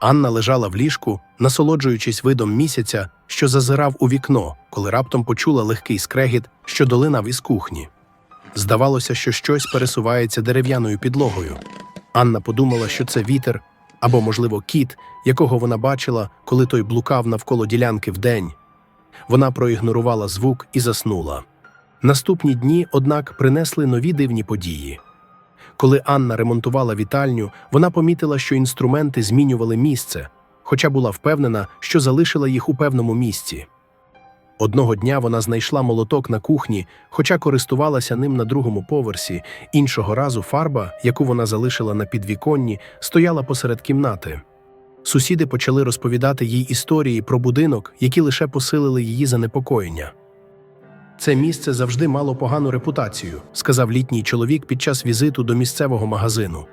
Анна лежала в ліжку, насолоджуючись видом місяця, що зазирав у вікно, коли раптом почула легкий скрегіт, що долинав із кухні. Здавалося, що щось пересувається дерев'яною підлогою. Анна подумала, що це вітер або, можливо, кіт, якого вона бачила, коли той блукав навколо ділянки вдень. Вона проігнорувала звук і заснула. Наступні дні, однак, принесли нові дивні події. Коли Анна ремонтувала вітальню, вона помітила, що інструменти змінювали місце, хоча була впевнена, що залишила їх у певному місці. Одного дня вона знайшла молоток на кухні, хоча користувалася ним на другому поверсі. Іншого разу фарба, яку вона залишила на підвіконні, стояла посеред кімнати. Сусіди почали розповідати їй історії про будинок, які лише посилили її занепокоєння. Це місце завжди мало погану репутацію, сказав літній чоловік під час візиту до місцевого магазину.